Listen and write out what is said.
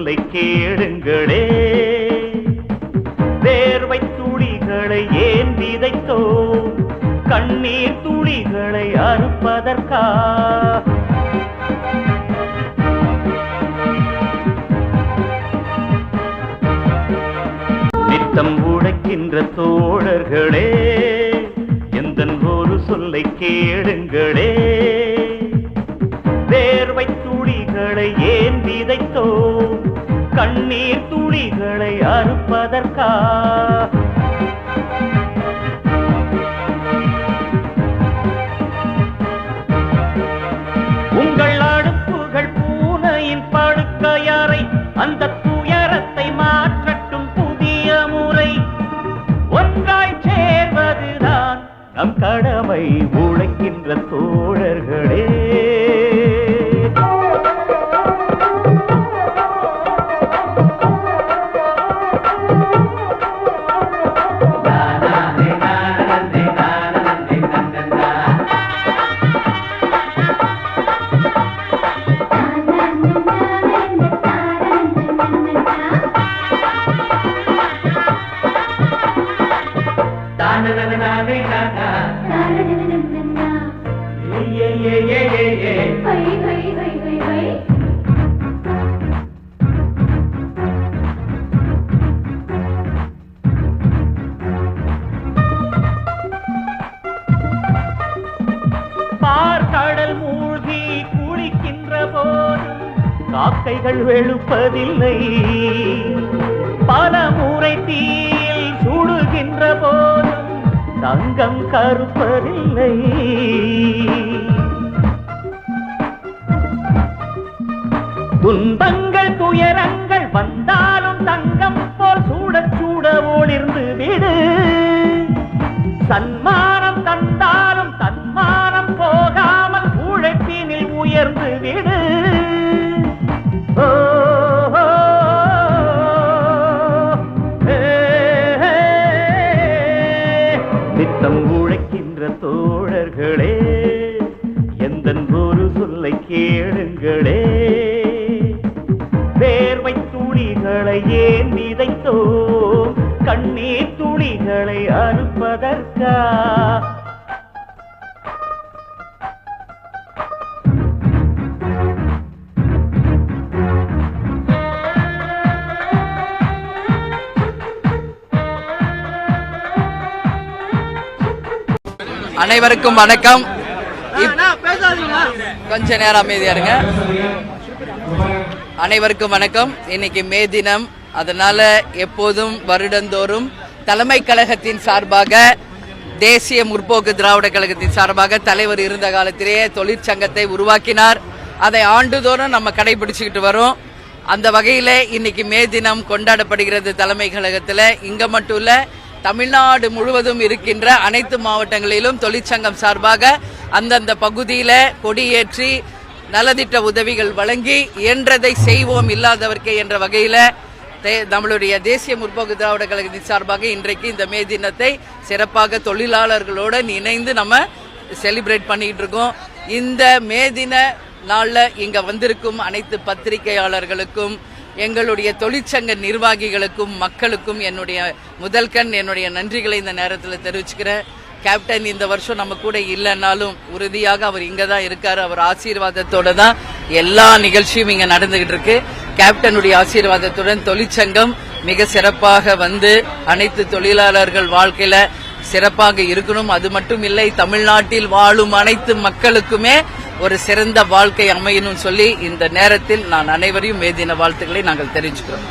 சொல்லை கேளுங்களே. வேர்வை துளிகளை ஏன் விதைத்தோ? கண்ணீர் துளிகளை அறுப்பதற்கா? நித்தம் உழைக்கின்ற தோழர்களே எந்த ஒரு சொல்லை கேளுங்களே. வேர்வை துளிகளை ஏன் விதைத்தோ? கண்ணீர் துளிகளை அறுப்பதற்கா? உங்கள் அடுப்புகள் பூனையின் படுக்கையறை அந்த துயரத்தை மாற்றட்டும் புதிய முறை. ஒன்றாய் சேர்வதுதான் நம் கடமை உழைக்கின்ற தோழர்களே. கடல் மூழ்கி குளிக்கின்ற போதும் காக்கைகள் வெளுப்பதில்லை. பல முறை தீயில் சுடுகின்ற போதும் தங்கம் கருப்பதில்லை. துன்பங்கள் துயரங்கள் வந்தாலும் தங்கம் போல் சூட சூட ஒளிர்ந்து விடு. சன்மானம் தந்தால் நித்தம் உழைக்கின்ற தோழர்களே எந்த ஒரு சொல்லை கேளுங்களே. வேர்வை துளிகளை ஏன் விதைத்தோம்? கண்ணீர் துளிகளை அறுப்பதற்கா? அனைவருக்கும் வணக்கம். கொஞ்ச நேரம் அமைதியா இருங்க. அனைவருக்கும் வணக்கம். இன்னைக்கு மே தினம். அதனால எப்போதும் வருடந்தோறும் தலைமை கழகத்தின் சார்பாக தேசிய முற்போக்கு திராவிட கழகத்தின் சார்பாக தலைவர் இருந்த காலத்திலேயே தொழிற்சங்கத்தை உருவாக்கினார். அதை ஆண்டுதோறும் நம்ம கடைபிடிச்சுக்கிட்டு வரோம். அந்த வகையில இன்னைக்கு மே தினம் கொண்டாடப்படுகிறது தலைமை கழகத்துல. இங்க மட்டும் இல்ல தமிழ்நாடு முழுவதும் இருக்கின்ற அனைத்து மாவட்டங்களிலும் தொழிற்சங்கம் சார்பாக அந்தந்த பகுதியில் கொடியேற்றி நலத்திட்ட உதவிகள் வழங்கி இயன்றதை செய்வோம் இல்லாதவர்க்கே என்ற வகையில் தே- நம்மளுடைய தேசிய முற்போக்கு திராவிட கழகத்தின் சார்பாக இன்றைக்கு இந்த மே தினத்தை சிறப்பாக தொழிலாளர்களோட இணைந்து நம்ம செலிப்ரேட் பண்ணிட்டு இருக்கோம். இந்த மே தின நாளில் இங்கே வந்திருக்கும் அனைத்து பத்திரிகையாளர்களுக்கும் எங்களுடைய தொழிற்சங்க நிர்வாகிகளுக்கும் மக்களுக்கும் என்னுடைய முதல் கண் என்னுடைய நன்றிகளை இந்த நேரத்தில் தெரிவிச்சுக்கிறேன். கேப்டன் இந்த வருஷம் நம்ம கூட இல்லைன்னாலும் உறுதியாக அவர் இங்கே தான் இருக்கார். அவர் ஆசீர்வாதத்தோட தான் எல்லா நிகழ்ச்சியும் இங்கே நடந்துகிட்டு இருக்கு. கேப்டனுடைய ஆசீர்வாதத்துடன் தொழிற்சங்கம் மிக சிறப்பாக வந்து அனைத்து தொழிலாளர்கள் வாழ்க்கையில சிறப்பாக இருக்கணும். அது மட்டும் இல்லை தமிழ்நாட்டில் வாழும் அனைத்து மக்களுக்குமே ஒரு சிறந்த வாழ்க்கை அமையணும் சொல்லி இந்த நேரத்தில் நான் அனைவரையும் மேதின வாழ்த்துக்களை நாங்கள் தெரிஞ்சுக்கிறோம்.